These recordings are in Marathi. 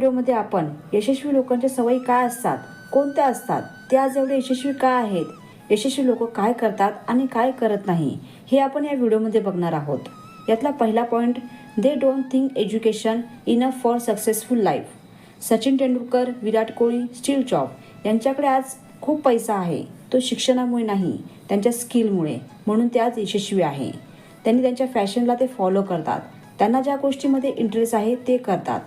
व्हिडिओमध्ये आपण यशस्वी लोकांच्या सवयी काय असतात कोणत्या असतात ते आज एवढे यशस्वी का आहेत यशस्वी लोक काय करतात आणि काय करत नाही हे आपण या व्हिडिओमध्ये बघणार आहोत. यातला पहिला point they don't think education enough for successful life Sachin Tendulkar Virat Kohli Steve Jobs यांच्याकडे आज खूप पैसा आहे. तो शिक्षणामुळे नाही त्यांच्या स्किलमुळे. म्हणून ते आज यशस्वी आहे. त्यांनी त्यांच्या फॅशनला ते फॉलो करतात. त्यांना ज्या गोष्टीमध्ये इंटरेस्ट आहे ते करतात.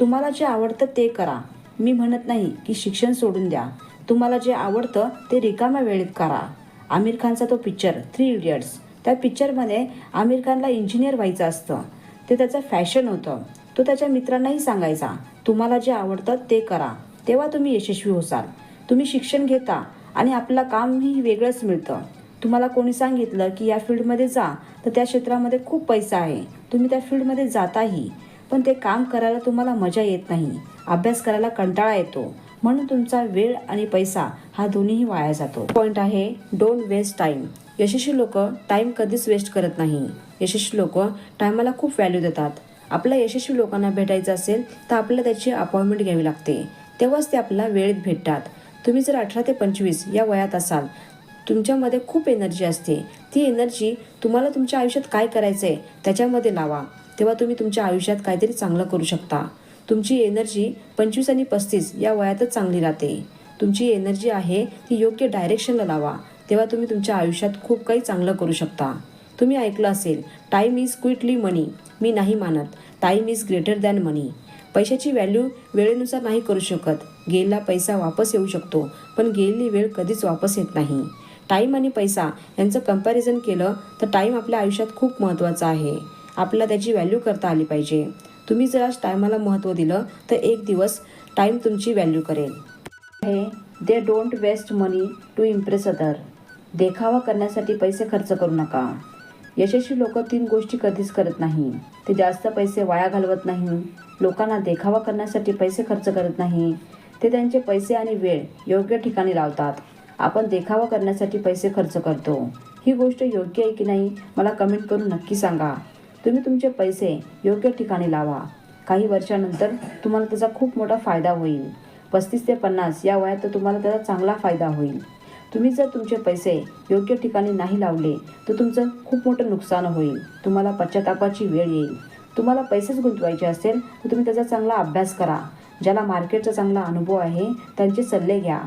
तुम्हाला जे आवडतं ते करा. मी म्हणत नाही की शिक्षण सोडून द्या. तुम्हाला जे आवडतं ते रिकाम्या वेळेत करा. आमिर खानचा तो पिक्चर थ्री इडियट्स त्या पिक्चरमध्ये आमिर खानला इंजिनियर व्हायचं असतं. ते त्याचं फॅशन होतं. तो त्याच्या मित्रांनाही सांगायचा तुम्हाला जे आवडतं ते करा. तेव्हा तुम्ही यशस्वी होसाल. तुम्ही शिक्षण घेता आणि आपलं कामही वेगळंच मिळतं. तुम्हाला कोणी सांगितलं की या फील्डमध्ये जा तर त्या क्षेत्रामध्ये खूप पैसा आहे. तुम्ही त्या फील्डमध्ये जाताही. पण ते काम करायला तुम्हाला मजा येत नाही. अभ्यास करायला कंटाळा येतो. म्हणून तुमचा वेळ आणि पैसा हा दोन्हीही वाया जातो. पॉईंट आहे डोंट वेस्ट टाईम यशस्वी लोक टाईम कधीच वेस्ट करत नाही. यशस्वी लोक टायमाला खूप व्हॅल्यू देतात. आपल्या यशस्वी लोकांना भेटायचं असेल तर आपल्याला त्याची अपॉइंटमेंट घ्यावी लागते. तेव्हाच ते आपल्याला वेळेत भेटतात. तुम्ही जर अठरा ते पंचवीस या वयात असाल तुमच्यामध्ये खूप एनर्जी असते. ती एनर्जी तुम्हाला तुमच्या आयुष्यात काय करायचं आहे त्याच्यामध्ये लावा. तेव्हा तुम्ही तुमच्या आयुष्यात काहीतरी चांगलं करू शकता. तुमची एनर्जी पंचवीस आणि पस्तीस या वयातच चांगली राहते. तुमची एनर्जी आहे ती योग्य डायरेक्शनला लावा. तेव्हा तुम्ही तुमच्या आयुष्यात खूप काही चांगलं करू शकता. तुम्ही ऐकलं असेल टाईम इज क्विटली मनी मी नाही मानत. Time is greater than money पैशाची व्हॅल्यू वेळेनुसार नाही करू शकत. गेलेला पैसा वापस येऊ शकतो पण गेलेली वेळ कधीच वापस येत नाही. टाईम आणि पैसा यांचं कंपॅरिझन केलं तर टाईम आपल्या आयुष्यात खूप महत्त्वाचा आहे. आपल्याला त्याची व्हॅल्यू करता आली पाहिजे. तुम्ही जर आज टायमाला महत्त्व दिलं तर एक दिवस टाईम तुमची व्हॅल्यू करेल. हे they don't waste money to impress other देखावा करण्यासाठी पैसे खर्च करू नका. यशस्वी लोक तीन गोष्टी कधीच करत नाही. ते जास्त पैसे वाया घालवत नाही. लोकांना देखावा करण्यासाठी पैसे खर्च करत नाही. ते त्यांचे पैसे आणि वेळ योग्य ठिकाणी लावतात. आपण देखावा करण्यासाठी पैसे खर्च करतो. ही गोष्ट योग्य आहे की नाही मला कमेंट करून नक्की सांगा. तुम्ही तुमचे पैसे योग्य ठिकाणी लावा. काही वर्षानंतर तुम्हाला त्याचा खूप मोठा फायदा होईल. पस्तीस ते पन्नास या वयात तर तुम्हाला त्याचा चांगला फायदा होईल. तुम्ही जर तुमचे पैसे योग्य ठिकाणी नाही लावले तर तुमचं खूप मोठं नुकसान होईल. तुम्हाला पश्चातापाची वेळ येईल. तुम्हाला पैसेच गुंतवायचे असेल तर तुम्ही त्याचा चांगला अभ्यास करा. ज्याला मार्केटचा चांगला अनुभव आहे त्यांचे सल्ले घ्या.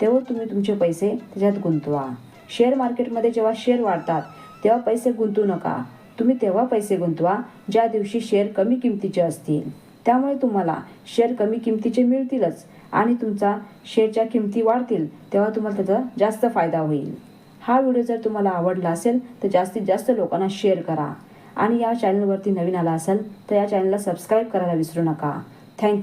तेव्हा तुम्ही तुमचे पैसे त्याच्यात गुंतवा. शेअर मार्केटमध्ये जेव्हा शेअर वाढतात तेव्हा पैसे गुंतवू नका. तुम्ही तेव्हा पैसे गुंतवा ज्या दिवशी शेअर कमी किमतीचे असतील. त्यामुळे तुम्हाला शेअर कमी किमतीचे मिळतीलच आणि तुमचा शेअरच्या किमती वाढतील तेव्हा तुम्हाला त्याचा जास्त फायदा होईल. हा व्हिडिओ जर तुम्हाला आवडला असेल तर जास्तीत जास्त लोकांना शेअर करा. आणि या चॅनलवरती नवीन आला असेल तर या चॅनलला सबस्क्राईब करायला विसरू नका. थँक्यू